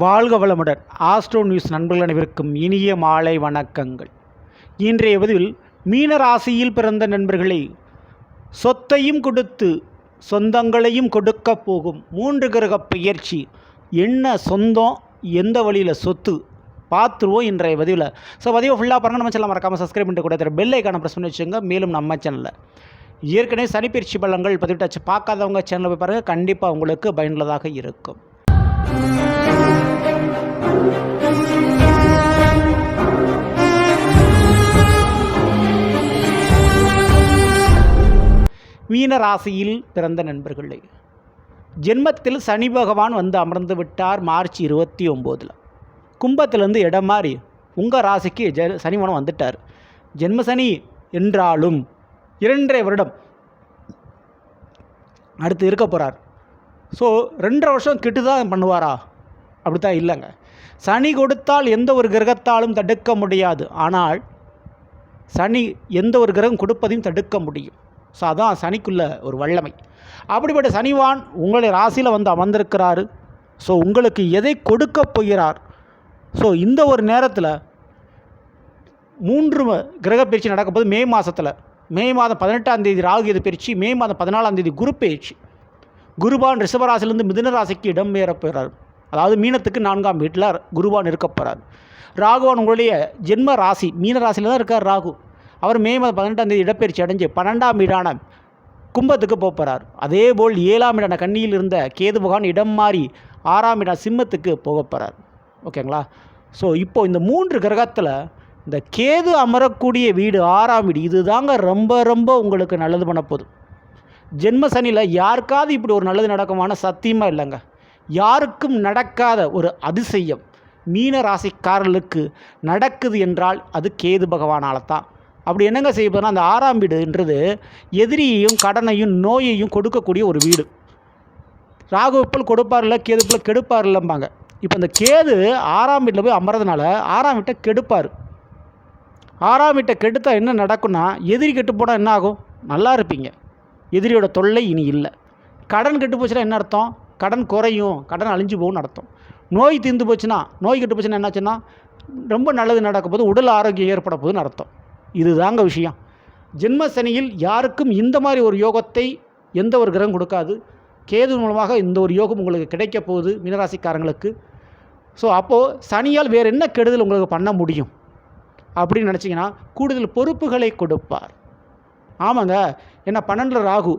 வாழ்க வளமுடன். Astro news நண்பர்கள் அனைவருக்கும் இனிய மாலை வணக்கங்கள். இன்றைய பதிவில் மீன ராசியில் பிறந்த நண்பர்களே சொத்தையும் கொடுத்து சொந்தங்களையும் கொடுக்க போகும் மூன்று கிரக பயிற்சி என்ன சொந்தம்? எந்த வழியில் சொத்து? பார்த்துருவோம் இன்றைய பதிவில். ஸோ பதிவை ஃபுல்லாக பாருங்கள் நம்ம சேனல் மறக்காமல் சப்ஸ்கிரைப் பண்ணிட்டு கூட தர பெல் ஐக்கான ப்ரெஸ் பண்ணி வச்சுங்க மேலும் நம்ம சேனலில் ஏற்கனவே சனிப்பயிற்சி பலங்கள் பதிவிட்டாச்சு. பார்க்காதவங்க சேனலில் போய் பாருங்கள் கண்டிப்பாக உங்களுக்கு பயனுள்ளதாக இருக்கும். மீன ராசியில் பிறந்த நண்பர்களே ஜென்மத்தில் சனி பகவான் வந்து அமர்ந்து விட்டார் மார்ச் இருபத்தி ஒம்போதில். கும்பத்திலேருந்து இடம் மாறி உங்கள் ராசிக்கு ஜ சனிவனம் வந்துட்டார். ஜென்ம சனி என்றாலும் இரண்டரை வருடம் அடுத்து இருக்க போகிறார் ஸோ ரெண்டரை வருஷம் கெட்டு தான் பண்ணுவாரா? அப்படி தான் இல்லைங்க. சனி கொடுத்தால் எந்த ஒரு கிரகத்தாலும் தடுக்க முடியாது. ஆனால் சனி எந்த ஒரு கிரகம் கொடுப்பதையும் தடுக்க முடியும். ஸோ அதான் சனிக்குள்ள ஒரு வல்லமை. அப்படிப்பட்ட சனிவான் உங்களுடைய ராசியில் வந்து அமர்ந்திருக்கிறாரு. ஸோ உங்களுக்கு எதை கொடுக்க போகிறார்? ஸோ இந்த ஒரு நேரத்தில் மூன்று கிரக பயிற்சி நடக்கும்போது மே மாதத்தில் மே மாதம் பதினெட்டாம் தேதி ராகு இது பயிற்சி மே மாதம் பதினாலாம் தேதி குரு பயிற்சி. குருபான் ரிஷபராசிலிருந்து மிதுன ராசிக்கு இடம் போகிறார். அதாவது மீனத்துக்கு நான்காம் வீட்டில் குருவான் இருக்க போகிறார் ராகுவான் உங்களுடைய ஜென்ம ராசி மீன ராசியில் தான் இருக்கார் ராகு. அவர் மே மாதம் பதினெட்டாம் தேதி இடப்பெயர்ச்சி அடைஞ்சு பன்னெண்டாம் வீடான கும்பத்துக்கு போக போகிறார் அதே போல் ஏழாம் இடான கண்ணியில் இருந்த கேது பகவான் இடம் மாறி ஆறாம் இடம் சிம்மத்துக்கு போக போகிறார் ஓகேங்களா? ஸோ இப்போது இந்த மூன்று கிரகத்தில் இந்த கேது அமரக்கூடிய வீடு ஆறாம் வீடு இது தாங்க ரொம்ப ரொம்ப உங்களுக்கு நல்லது பண்ண போதும் ஜென்ம சனியில் யாருக்காவது இப்படி ஒரு நல்லது நடக்குமான சத்தியமாக இல்லைங்க. யாருக்கும் நடக்காத ஒரு அதிசயம். மீன ராசிக்காரர்களுக்கு நடக்குது என்றால் அது கேது பகவானால் தான் அப்படி என்னங்க செய்ய அந்த ஆறாம் வீடுன்றது எதிரியையும் கடனையும் நோயையும் கொடுக்கக்கூடிய ஒரு வீடு. ராகுப்பல் கொடுப்பார் இல்லை கேதுப்பல் கெடுப்பார் இல்லைம்பாங்க. இப்போ இந்த கேது ஆறாம் வீட்டில் போய் அமர்றதுனால ஆறாம் வீட்டை கெடுப்பார். ஆறாம் வீட்டை கெடுத்தால் என்ன நடக்கும்னா எதிரி கெட்டு போனால் என்ன ஆகும்? நல்லா இருப்பீங்க. எதிரியோட தொல்லை இனி இல்லை. கடன் கெட்டு போச்சுன்னா என்ன அர்த்தம்? கடன் குறையும் கடன் அழிஞ்சு போகும்னு அர்த்தம். நோய் தீர்ந்து போச்சுன்னா நோய் கெட்டு போச்சுன்னா என்னாச்சுன்னா ரொம்ப நல்லது நடக்கும் போது உடல் ஆரோக்கியம் ஏற்பட போகுதுன்னு அர்த்தம். இதுதாங்க விஷயம். ஜென்ம சனியில் யாருக்கும் இந்த மாதிரி ஒரு யோகத்தை எந்த ஒரு கிரகம் கொடுக்காது. கேது மூலமாக இந்த ஒரு யோகம் உங்களுக்கு கிடைக்க போகுது மீனராசிக்காரங்களுக்கு. ஸோ அப்போது சனியால் வேறு என்ன கெடுதல் உங்களுக்கு பண்ண முடியும்? அப்படின்னு நினச்சிங்கன்னா கூடுதல் பொறுப்புகளை கொடுப்பார். ஆமாங்க. என்ன பன்னெண்டில் ராகு.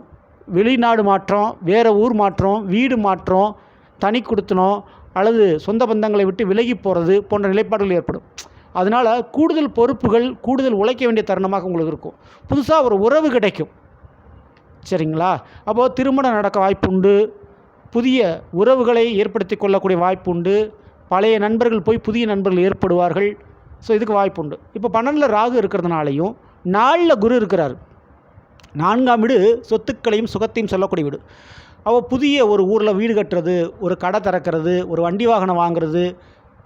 வெளிநாடு மாற்றம் வேறு ஊர் மாற்றம் வீடு மாற்றம் தனி கொடுத்தனம் அல்லது சொந்த பந்தங்களை விட்டு விலகி போகிறது போன்ற நிலைப்பாடுகள் ஏற்படும். அதனால் கூடுதல் பொறுப்புகள் கூடுதல் உழைக்க வேண்டிய தருணமாக உங்களுக்கு இருக்கும். புதுசாக ஒரு உறவு கிடைக்கும். சரிங்களா? அப்போது திருமணம் நடக்க வாய்ப்புண்டு புதிய உறவுகளை ஏற்படுத்தி கொள்ளக்கூடிய வாய்ப்புண்டு பழைய நண்பர்கள் போய் புதிய நண்பர்கள் ஏற்படுவார்கள். ஸோ இதுக்கு வாய்ப்புண்டு இப்போ பன்னெண்டில் ராகு இருக்கிறதுனாலையும் நாளில் குரு இருக்கிறார். நான்காம் வீடு சொத்துக்களையும் சுகத்தையும் சொல்லக்கூடிய வீடு. அவள் புதிய ஒரு ஊரில் வீடு கட்டுறது ஒரு கடை திறக்கிறது ஒரு வண்டி வாகனம் வாங்குறது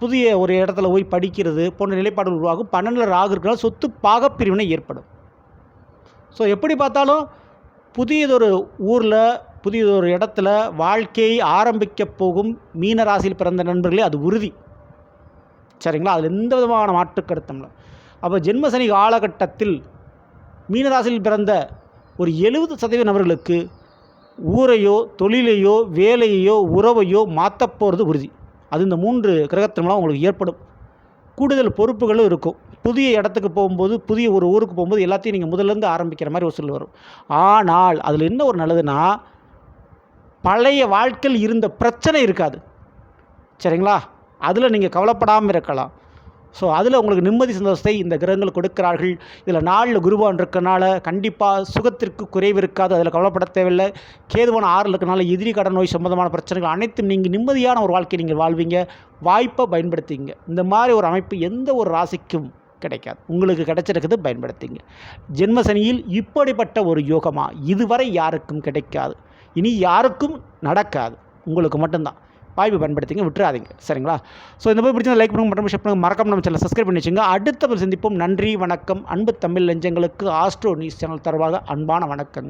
புதிய ஒரு இடத்துல போய் படிக்கிறது போன்ற நிலைப்பாடுகள் உருவாகும். பன்னெண்டில் ராகு இருக்கிறனால சொத்து பாகப்பிரிவினை ஏற்படும். ஸோ எப்படி பார்த்தாலும் புதியதொரு ஊரில் புதியதொரு இடத்துல வாழ்க்கையை ஆரம்பிக்க போகும் மீன ராசியில் பிறந்த நண்பர்களே அது உறுதி. சரிங்களா? அதில் எந்த விதமான மாற்று கருத்தம்ல அப்போ ஜென்மசனி காலகட்டத்தில் மீனராசியில் பிறந்த ஒரு எழுபது சதவீத நபர்களுக்கு ஊரையோ தொழிலையோ வேலையையோ உறவையோ மாற்றப்போகிறது உறுதி. அது இந்த மூன்று கிரகத்தின் மூலம் உங்களுக்கு ஏற்படும். கூடுதல் பொறுப்புகளும் இருக்கும். புதிய இடத்துக்கு போகும்போது புதிய ஒரு ஊருக்கு போகும்போது எல்லாத்தையும் நீங்கள் முதல்லேருந்து ஆரம்பிக்கிற மாதிரி ஒரு சூழல் வரும். ஆனால் அதில் என்ன ஒரு நல்லதுன்னா பழைய வாழ்க்கையில் இருந்த பிரச்சனை இருக்காது. சரிங்களா? அதில் நீங்கள் கவலைப்படாமல் இருக்கலாம். ஸோ அதில் உங்களுக்கு நிம்மதி சந்தோஷத்தை இந்த கிரகங்கள் கொடுக்கிறார்கள். இதில் நாளில் குருவான் இருக்கனால கண்டிப்பாக சுகத்திற்கு குறைவு இருக்காது. அதில் கவலைப்பட தேவையில்லை. கேதுவான ஆறில் இருக்கனால எதிரி கடன் நோய் சம்பந்தமான பிரச்சனைகள் அனைத்தும் நீங்கள் நிம்மதியான ஒரு வாழ்க்கையை நீங்கள் வாழ்வீங்க. வாய்ப்பை பயன்படுத்திங்க இந்த மாதிரி ஒரு அமைப்பு எந்த ஒரு ராசிக்கும் கிடைக்காது. உங்களுக்கு கிடைச்சிருக்கிறது பயன்படுத்திங்க ஜென்மசனியில் இப்படிப்பட்ட ஒரு யோகமாக இதுவரை யாருக்கும் கிடைக்காது. இனி யாருக்கும் நடக்காது. உங்களுக்கு மட்டும்தான். வாய்ப்பு பயன்படுத்திங்க விட்டுறாதீங்க. சரிங்களா? ஸோ இந்த மாதிரி பிடிச்ச லைக் பண்ணுங்க மற்றும் ஷேர் பண்ணுங்க மறக்காம நம்ம சேனல் சப்ஸ்கிரைப் பண்ணி வச்சுங்க. அடுத்த சந்திப்போம். நன்றி வணக்கம். அன்பு தமிழ் லஞ்சங்களுக்கு ஆஸ்ட்ரோ நியூஸ் சேனல் தருவாக அன்பான வணக்கம்